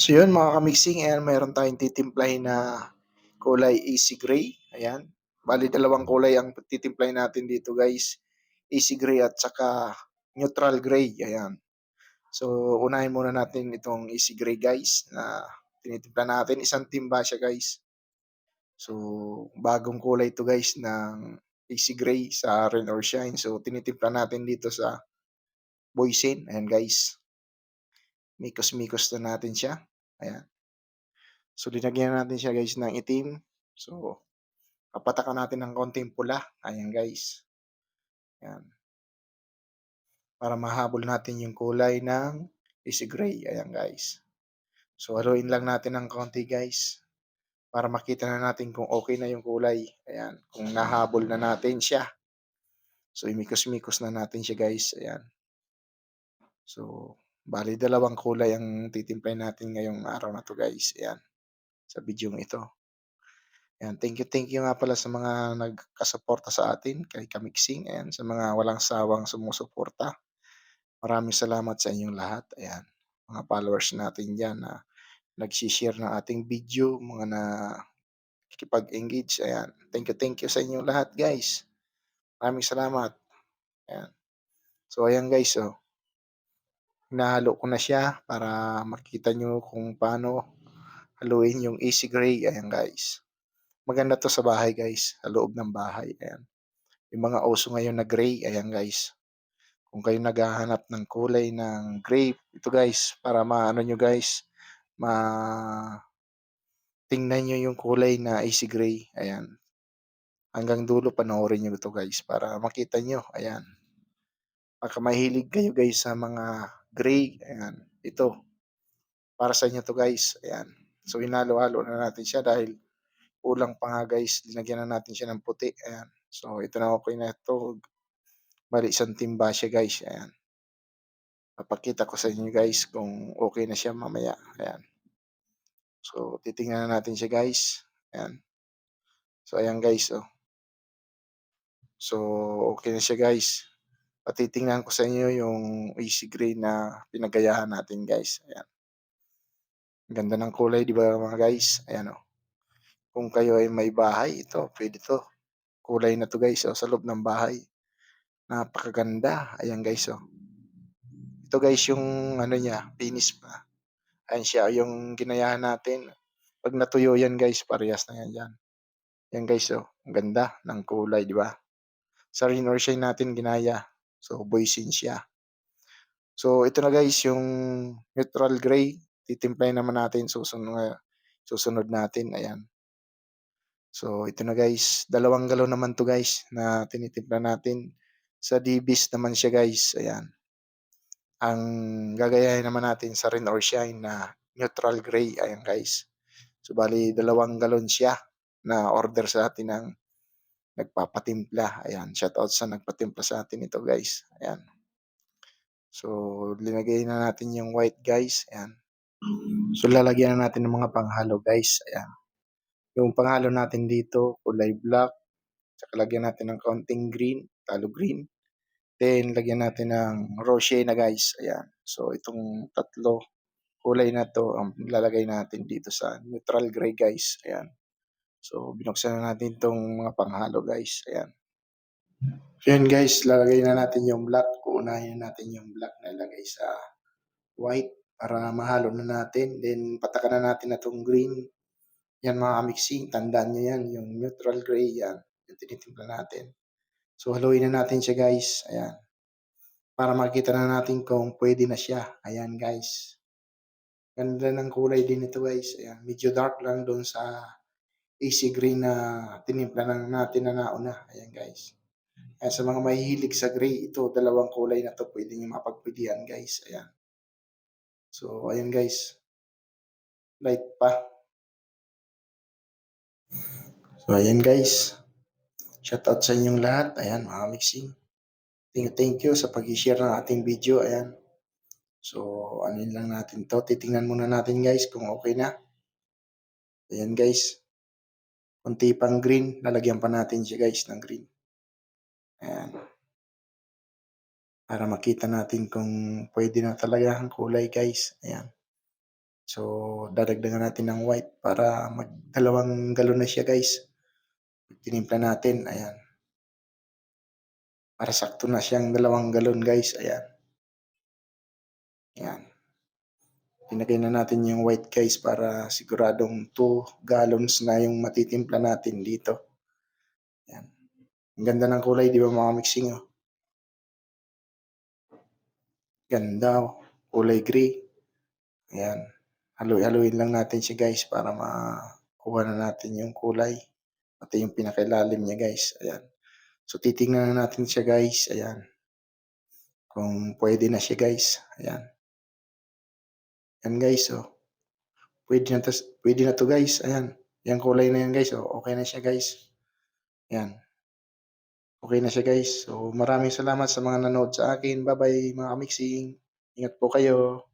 So yun mga kamixing, ayan mayroon tayong titimplahin na kulay easy gray. Ayan. Bali dalawang kulay ang titimplahin natin dito guys. Easy gray at saka neutral gray. Ayan. So unahin muna natin itong easy gray guys na tinitimpla natin. Isang timba siya guys. So bagong kulay to guys ng easy gray sa rain or shine. So tinitimpla natin dito sa boysen. Ayan guys. Mikos-mikos na natin siya. Ayan. So, linagyan natin siya guys ng itim. So, papatakan natin ng konting pula. Ayan guys. Ayan. Para mahabol natin yung kulay ng easy gray. Ayan guys. So, haluin lang natin ng konti guys. Para makita na natin kung okay na yung kulay. Ayan. Kung nahabol na natin siya. So, imikos-mikos na natin siya guys. Ayan. So, bali dalawang kulay ang titimplahin natin ngayong araw na to guys. Ayan. Sa video ito. Ayan. Thank you, thank you nga pala sa mga nagkasuporta sa atin kay Kamixing. Ayan. Sa mga walang sawang sumusuporta. Maraming salamat sa inyong lahat. Ayan. Mga followers natin dyan na nagsishare ng ating video. Mga na kikipag-engage. Ayan. Thank you, thank you sa inyong lahat guys. Maraming salamat. Ayan. So, ayan guys. Oh. Hinahalo ko na siya para makita nyo kung paano haluin yung easy gray. Ayan guys. Maganda to sa bahay guys. Sa loob ng bahay. Ayan. Yung mga uso ngayon na gray. Ayan guys. Kung kayo naghahanap ng kulay ng gray. Ito guys. Para maano nyo guys. Ma tingnan nyo yung kulay na easy gray. Ayan. Hanggang dulo panoorin nyo ito guys. Para makita nyo. Ayan. Baka mahilig kayo guys sa mga gray. Ayan. Ito. Para sa inyo to guys. Ayan. So, hinalo-halo na natin siya dahil kulang pa nga guys. Linagyan na natin siya ng puti. Ayan. So, ito na okay na ito. Bali, isang timba siya guys. Ayan. Papakita ko sa inyo guys kung okay na siya mamaya. Ayan. So, titingnan na natin siya guys. Ayan. So, ayan guys. Oh. So, okay na siya guys. Patitingnan ko sa inyo yung easy gray na pinagayahan natin guys. Ayan. Ganda ng kulay, di ba mga guys? Ayan o. Oh. Kung kayo ay may bahay, ito, pwede to. Kulay na to guys, oh, sa loob ng bahay. Napakaganda. Ayan guys, oh. Ito guys, yung ano niya, finish pa. Ayan siya, yung ginayahan natin. Pag natuyo yan guys, parehas na yan dyan. Yan guys, oh. Ang ganda ng kulay, di ba? Sa rain or shine natin ginaya. So, boysin siya. So, ito na guys, yung neutral gray. Titimplahin naman natin susunod, susunod natin. Ayan. So, ito na guys. Dalawang galon naman to guys na tinitimpla natin. Sa DBs naman siya guys. Ayan. Ang gagayahin naman natin sa rain or shine na neutral gray. Ayan guys. So, bali dalawang galon siya na order sa atin ng nagpapatimpla. Ayan, shout out sa nagpatimpla sa atin ito guys. Ayan. So, linagay na natin yung white guys. Ayan. So, lalagyan na natin ng mga panghalo guys. Ayan. Yung panghalo natin dito, kulay black. Tsaka lagyan natin ng counting green, talo green. Then, lagyan natin ng rosé na guys. Ayan. So, itong tatlo kulay na to, ang um, lalagay natin dito sa neutral gray guys. Ayan. So, binuksan na natin itong mga panghalo guys. Ayan. So, guys, lalagay na natin yung black. Kuunahin natin yung black na ilagay sa white para mahalo na natin. Then, patakan na natin na itong green. Yan mga mixing. Tandaan nyo yan. Yung neutral gray yan. Yung tinitimpla natin. So, haluin na natin siya guys. Ayan. Para makita na natin kung pwede na siya. Ayan guys. Ganda ng kulay din ito guys. Ayan. Medyo dark lang doon sa AC green na tinimpla na natin na nauna. Ayan guys. Ayan, sa mga mahihilig sa gray, ito dalawang kulay na to pwede nyo mapagpilian guys. Ayan. So, ayan guys. Light pa. So, ayan guys. Shout out sa inyong lahat. Ayan, mga mixing. Thank you, thank you sa pag-share ng ating video. Ayan. So, ano lang natin to. Titingnan muna natin guys kung okay na. Ayan guys konti pang green, lalagyan pa natin siya guys ng green. Ayan. Para makita natin kung pwede na talaga ang kulay guys. Ayan. So, dadagdagan natin ng white para magdalawang galon na siya guys. Tinimpla natin, ayan. Para sakto na siyang dalawang galon guys, ayan. Ayan. Ilagay na natin yung white guys para siguradong 2 gallons na yung matitimpla natin dito. Ayan. Ang ganda ng kulay, di ba mga mixing oh? Ganda oh, kulay gray. Ayan. Halu-haluin lang natin siya guys para makuha na natin yung kulay. Pati yung pinakailalim niya guys, ayan. So, titingnan na natin siya guys, ayan. Kung pwede na siya guys, ayan. Yan guys, oh. Pwede na to, pwede na to guys, ayan. Yung kulay na yan guys, oh. Okay na siya guys. Ayan. Okay na siya guys. So, maraming salamat sa mga nanood sa akin. Bye-bye mga mixing. Ingat po kayo.